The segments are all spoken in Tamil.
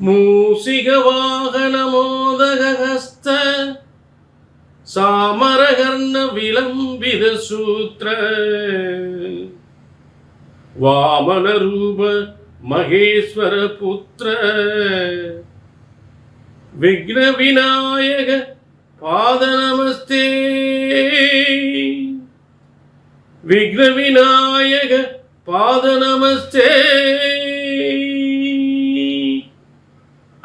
மூசிகவாகனமோதகஸ்த சாமரகர்ண விளம்பித சூத்திர வாமன ரூப மகேஸ்வர புத்திர விக்ன விநாயக பாத நமஸ்தே விக்ன விநாயக பாத நமஸ்தே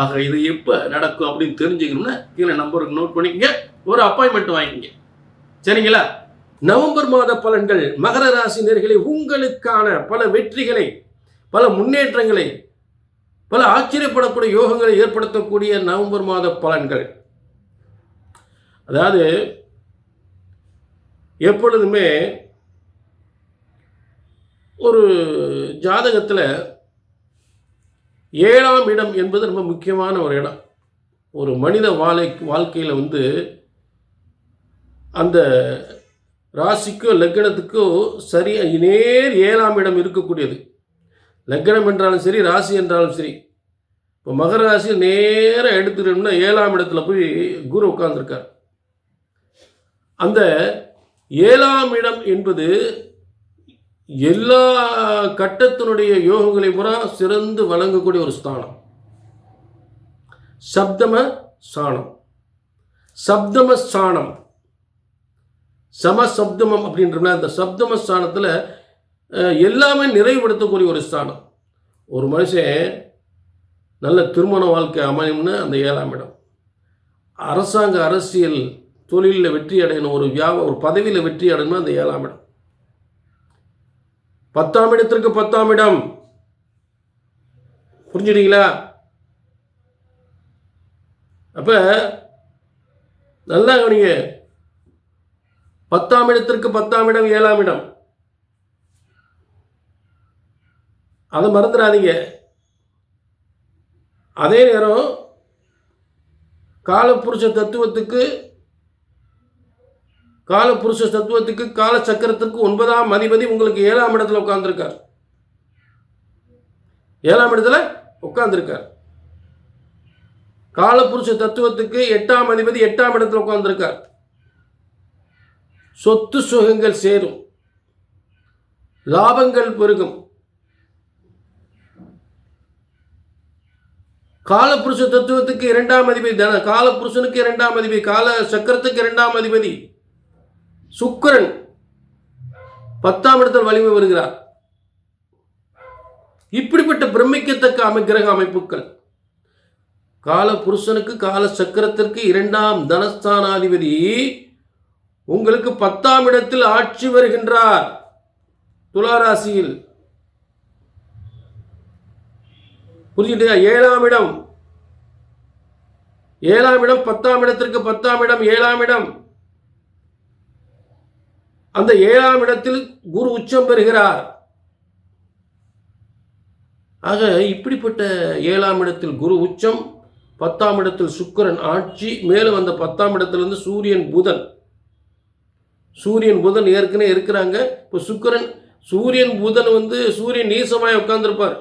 ஆக இது எப்போ நடக்கும் அப்படின்னு தெரிஞ்சுக்கணும்னா கீழே நம்பருக்கு நோட் பண்ணிக்கங்க. ஒரு அப்பாயின்மெண்ட் வாங்கிங்க சரிங்களா? நவம்பர் மாத பலன்கள் மகர ராசி நேர்களை உங்களுக்கான பல வெற்றிகளை பல முன்னேற்றங்களை பல ஆச்சரியப்படக்கூடிய யோகங்களை ஏற்படுத்தக்கூடிய நவம்பர் மாத பலன்கள். அதாவது எப்பொழுதுமே ஒரு ஜாதகத்தில் ஏழாம் இடம் என்பது ரொம்ப முக்கியமான ஒரு இடம். ஒரு மனித வாழை வாழ்க்கையில் வந்து அந்த ராசிக்கோ லக்னத்துக்கோ சரியாக நேர் ஏழாம் இடம் இருக்கக்கூடியது. லக்னம் என்றாலும் சரி ராசி என்றாலும் சரி. இப்போ மகர ராசி நேராக எடுத்துட்டோம்னா ஏழாம் இடத்துல போய் குரு உட்காந்துருக்கார் அந்த ஏழாம் இடம் என்பது எல்லா கட்டத்தினுடைய யோகங்களை பூரா சிறந்து வழங்கக்கூடிய ஒரு ஸ்தானம். சப்தம சாணம். சப்தம ஸ்தானம் சமசப்தமம் அப்படின்றோம்னா அந்த சப்தம ஸ்தானத்தில் எல்லாமே நிறைவுபடுத்தக்கூடிய ஒரு ஸ்தானம். ஒரு மனுஷன் நல்ல திருமண வாழ்க்கை அமையும்னு அந்த ஏழாம் இடம். அரசாங்க அரசியல் தொழிலில் வெற்றி அடையணும் ஒரு வியாபார ஒரு பதவியில் வெற்றி அடையணும் அந்த ஏழாம் இடம். பத்தாம் இடத்திற்கு பத்தாம் இடம். புரிஞ்சுட்டீங்களா? அப்ப நல்லா கவனிங்க. பத்தாம் இடத்திற்கு பத்தாம் இடம் ஏழாம் இடம். அதை மறந்துடாதீங்க. அதே நேரம் காலப்புருஷ தத்துவத்துக்கு காலபுருஷ தத்துவத்துக்கு கால சக்கரத்துக்கு ஒன்பதாம் அதிபதி உங்களுக்கு ஏழாம் இடத்துல உட்காந்துருக்கார் ஏழாம் இடத்துல உட்கார்ந்திருக்கார். காலபுருஷ தத்துவத்துக்கு எட்டாம் அதிபதி எட்டாம் இடத்துல உட்காந்துருக்கார் சொத்து சுகங்கள் சேரும். லாபங்கள் பெருகும். காலபுருஷ தத்துவத்துக்கு இரண்டாம் அதிபதி தன காலபுருஷனுக்கு இரண்டாம் அதிபதி கால சக்கரத்துக்கு இரண்டாம் அதிபதி. சுக்கிரன் பத்தாம் இடத்தில் வலிமை வருகிறார் இப்படிப்பட்ட பிரமிக்கத்தக்க அமை கிரக அமைப்புகள். கால புருஷனுக்கு கால சக்கரத்திற்கு இரண்டாம் தனஸ்தானாதிபதி உங்களுக்கு பத்தாம் இடத்தில் ஆட்சி வருகின்றார். துளாராசியில். புரிஞ்சுட்டா ஏழாம் இடம். ஏழாம் இடம் பத்தாம் இடத்திற்கு பத்தாம் இடம் ஏழாம் இடம். அந்த ஏழாம் இடத்தில் குரு உச்சம் பெறுகிறார். ஆக இப்படிப்பட்ட ஏழாம் இடத்தில் குரு உச்சம் பத்தாம் இடத்தில் சுக்கிரன் ஆட்சி மேலும் அந்த பத்தாம் இடத்திலிருந்து சூரியன் புதன். சூரியன் புதன் ஏற்கனவே இருக்கிறாங்க. இப்போ சுக்கிரன் சூரியன் புதன் வந்து சூரியன் நீசமாய் உட்காந்துருப்பார்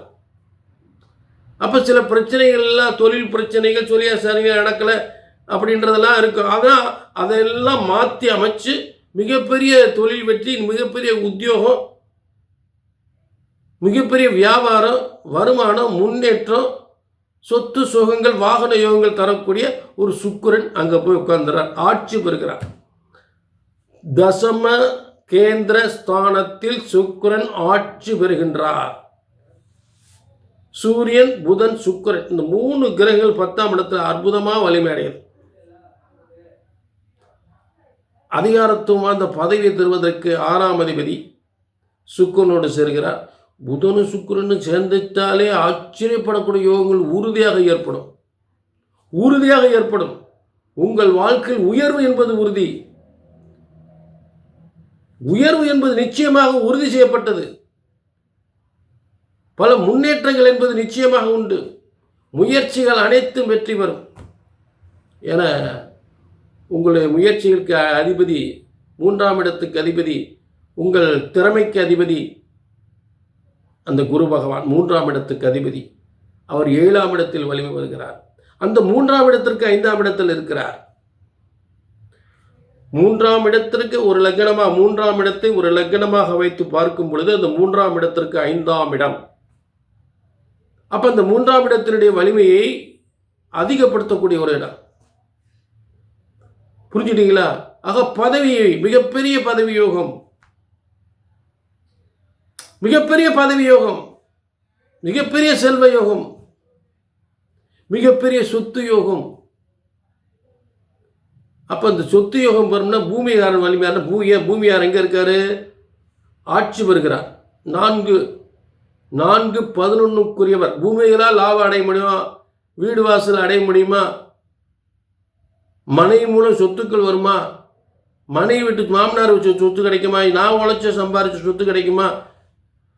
அப்போ சில பிரச்சனைகள் எல்லாம் தொழில் பிரச்சனைகள் சொல்லியா சரியாக நடக்கலை அப்படின்றதெல்லாம் இருக்கும். அதான் அதெல்லாம் மாற்றி அமைச்சு மிகப்பெரிய தொழில் வெற்றி மிகப்பெரிய உத்தியோகம் மிகப்பெரிய வியாபாரம் வருமானம் முன்னேற்றம் சொத்து சுகங்கள் வாகன யோகங்கள் தரக்கூடிய ஒரு சுக்கரன் அங்கே போய் உட்கார்ந்துறார் ஆட்சி பெறுகிறார். தசம கேந்திர ஸ்தானத்தில் சுக்கரன் ஆட்சி பெறுகின்றார். சூரியன் புதன் சுக்கிரன் இந்த மூணு கிரகங்கள் பத்தாம் இடத்தில் அற்புதமாக வலிமை அதிகாரத்துவம் அந்த பதவியை தருவதற்கு ஆறாம் அதிபதி சுக்கரனோடு சேர்கிறார். புதனும் சுக்கிரனும் சேர்ந்துட்டாலே ஆச்சரியப்படக்கூடிய யோகங்கள் உறுதியாக ஏற்படும். உறுதியாக ஏற்படும். உங்கள் வாழ்க்கையில் உயர்வு என்பது உறுதி. உயர்வு என்பது நிச்சயமாக உறுதி செய்யப்பட்டது. பல முன்னேற்றங்கள் என்பது நிச்சயமாக உண்டு. முயற்சிகள் அனைத்தும் வெற்றி பெறும். என உங்களுடைய முயற்சிகளுக்கு அதிபதி மூன்றாம் இடத்துக்கு அதிபதி உங்கள் திறமைக்கு அதிபதி அந்த குரு பகவான் மூன்றாம் இடத்துக்கு அதிபதி. அவர் ஏழாம் இடத்தில் வலிமை வருகிறார் அந்த மூன்றாம் இடத்திற்கு ஐந்தாம் இடத்தில் இருக்கிறார். மூன்றாம் இடத்திற்கு ஒரு லக்னமாக மூன்றாம் இடத்தை ஒரு லக்னமாக வைத்து பார்க்கும் பொழுது அந்த மூன்றாம் இடத்திற்கு ஐந்தாம் இடம். அப்போ அந்த மூன்றாம் இடத்தினுடைய வலிமையை அதிகப்படுத்தக்கூடிய ஒரு இடம். புரிஞ்சுட்டீங்களா? ஆக பதவியை மிகப்பெரிய பதவி யோகம் மிகப்பெரிய பதவி யோகம் மிகப்பெரிய செல்வ யோகம். மிகப்பெரிய சொத்து யோகம். அப்போ இந்த சொத்து யோகம் வரும்னா பூமிகாரன் வலிமையான பூமியா பூமியார் எங்கே இருக்காரு? ஆட்சி வருகிறார். நான்கு நான்கு பதினொன்றுக்குரியவர் பூமிகளால் லாபம் அடைய முடியுமா? வீடு வாசல் அடைய முடியுமா? மனைவி மூலம் சொத்துக்கள் வருமா? மனைவி விட்டு மாமனார் வச்ச சொத்து கிடைக்குமா? நான் உழைச்ச சம்பாரிச்ச சொத்து கிடைக்குமா?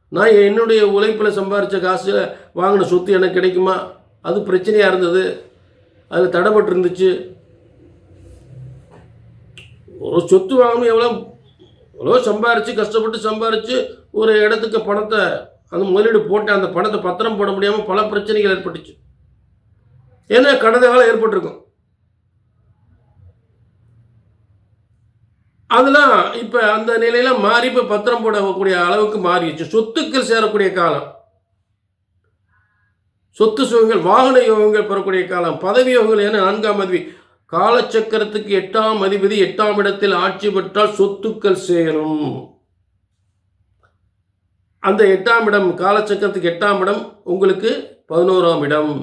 நான் என்னுடைய உழைப்பில் சம்பாரித்த காசு வாங்கின சொத்து எனக்கு கிடைக்குமா? அது பிரச்சனையாக இருந்தது. அதில் தடைப்பட்டு இருந்துச்சு. ஒரு சொத்து வாங்கணும் எவ்வளோ? எவ்வளோ சம்பாரித்து கஷ்டப்பட்டு சம்பாரித்து ஒரு இடத்துக்கு பணத்தை அந்த முதலீடு போட்டு அந்த பணத்தை பத்திரம் போட முடியாமல் பல பிரச்சனைகள் ஏற்பட்டுச்சு. ஏன்னா கடந்த காலம் ஏற்பட்டிருக்கும். அதெல்லாம் இப்போ அந்த நிலையில் மாறி இப்போ பத்திரம் போடக்கூடிய அளவுக்கு மாறிடுச்சு. சொத்துக்கள் சேரக்கூடிய காலம். சொத்து சுகங்கள் வாகன யோகங்கள் பெறக்கூடிய காலம். பதவி யோகங்கள் என நான்காம் அதிபதி காலச்சக்கரத்துக்கு எட்டாம் அதிபதி எட்டாம் இடத்தில் ஆட்சி பெற்றால் சொத்துக்கள் சேரும். அந்த எட்டாம் இடம் காலச்சக்கரத்துக்கு எட்டாம் இடம் உங்களுக்கு பதினோராம் இடம்.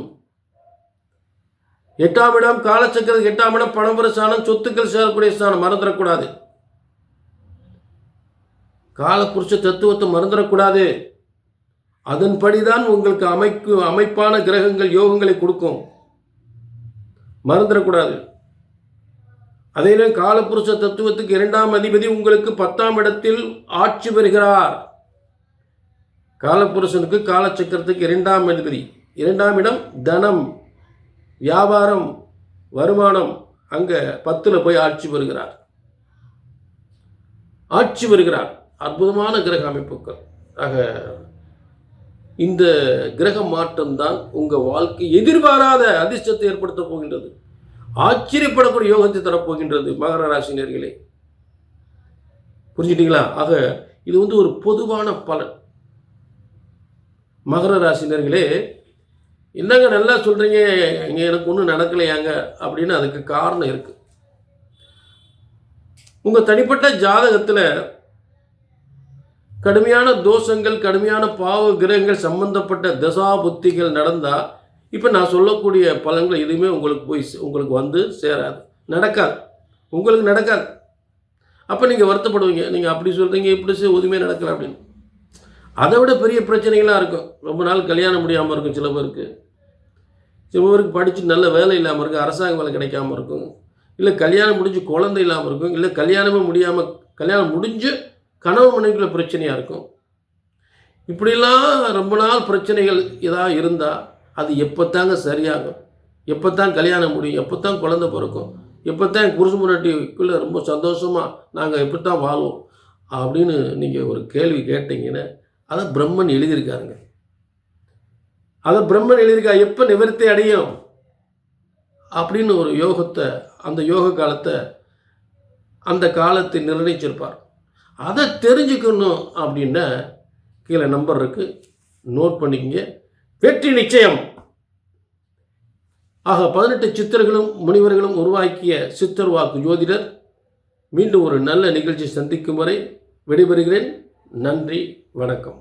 எட்டாம் இடம் காலச்சக்கரத்துக்கு எட்டாம் இடம் பணபுர ஸ்தானம் சொத்துக்கள் சேரக்கூடிய ஸ்தானம் மறந்துடக்கூடாது. காலப்புருஷ தத்துவத்தை மறந்துடக்கூடாது. அதன்படிதான் உங்களுக்கு அமைக்கு அமைப்பான கிரகங்கள் யோகங்களை கொடுக்கும். மறந்துடக்கூடாது. அதே நேரம் காலப்புருஷ தத்துவத்துக்கு இரண்டாம் அதிபதி உங்களுக்கு பத்தாம் இடத்தில் ஆட்சி பெறுகிறார். காலப்புருஷனுக்கு காலச்சக்கரத்துக்கு இரண்டாம் அதிபதி. இரண்டாம் இடம் தனம் வியாபாரம் வருமானம். அங்க பத்துல போய் ஆட்சி பெறுகிறார். ஆட்சி வருகிறார் அற்புதமான கிரக அமைப்புகள். ஆக இந்த கிரக மாற்றம் தான் உங்கள் வாழ்க்கை எதிர்பாராத அதிர்ஷ்டத்தை ஏற்படுத்தப் போகின்றது. ஆச்சரியப்படக்கூடிய யோகத்தை தரப்போகின்றது மகர ராசினியர்களே புரிஞ்சிட்டிங்களா? ஆக இது வந்து ஒரு பொதுவான பலன். மகர ராசினர்களே என்னங்க நல்லா சொல்கிறீங்க இங்கே எனக்கு ஒன்றும் நடக்கலையாங்க? அப்படின்னு அதுக்கு காரணம் இருக்குது உங்கள் தனிப்பட்ட ஜாதகத்தில் கடுமையான தோஷங்கள் கடுமையான பாவ கிரகங்கள் சம்பந்தப்பட்ட தசா புத்திகள் நடந்தால் இப்போ நான் சொல்லக்கூடிய பலன்கள் எதுவுமே உங்களுக்கு போய் சே- உங்களுக்கு வந்து சேராது. நடக்காது. உங்களுக்கு நடக்காது. அப்போ நீங்கள் வருத்தப்படுவீங்க. நீங்கள் அப்படி சொல்கிறீங்க இப்படி செய் எதுவுமே நடக்கலை அப்படின்னு. அதை விட பெரிய பிரச்சனைகளாக இருக்கும். ரொம்ப நாள் கல்யாணம் முடியாமல் இருக்கும் சில பேருக்கு. சில பேருக்கு படித்து நல்ல வேலை இல்லாமல் இருக்கும் அரசாங்க வேலை கிடைக்காம இருக்கும். இல்லை கல்யாணம் முடிஞ்சு குழந்தை இல்லாமல் இருக்கும். இல்லை கல்யாணமே முடியாமல் கல்யாணம் முடிஞ்சு கணவன் மனைவிக்குள்ள பிரச்சனையாக இருக்கும். இப்படிலாம் ரொம்ப நாள் பிரச்சனைகள் ஏதாவது இருந்தால் அது எப்போ தாங்க சரியாகும்? எப்போ தான் கல்யாணம் முடியும்? எப்போ தான் குழந்தை பிறக்கும்? எப்போ தான் புருஷ முன்னாட்டிக்குள்ளே ரொம்ப சந்தோஷமாக நாங்கள் எப்படி தான் வாழ்வோம்? அப்படின்னு நீங்கள் ஒரு கேள்வி கேட்டீங்கன்னா அதை பிரம்மன் எழுதியிருக்காருங்க. அதை பிரம்மன் எழுதியிருக்கா எப்போ நிவர்த்தி அடையும்? அப்படின்னு ஒரு யோகத்தை அந்த யோக காலத்தை அந்த காலத்தை நிர்ணயிச்சிருப்பார். அதை தெரிஞ்சுக்கணும் அப்படின்னா கீழே நம்பர் இருக்குது நோட் பண்ணிக்கங்க. வெற்றி நிச்சயம். ஆக பதினெட்டு சித்தர்களும் முனிவர்களும் உருவாக்கிய சித்தர் வாக்கு ஜோதிடர். மீண்டும் ஒரு நல்ல நிகழ்ச்சி சந்திக்கும் வரை விடைபெறுகிறேன். நன்றி வணக்கம்.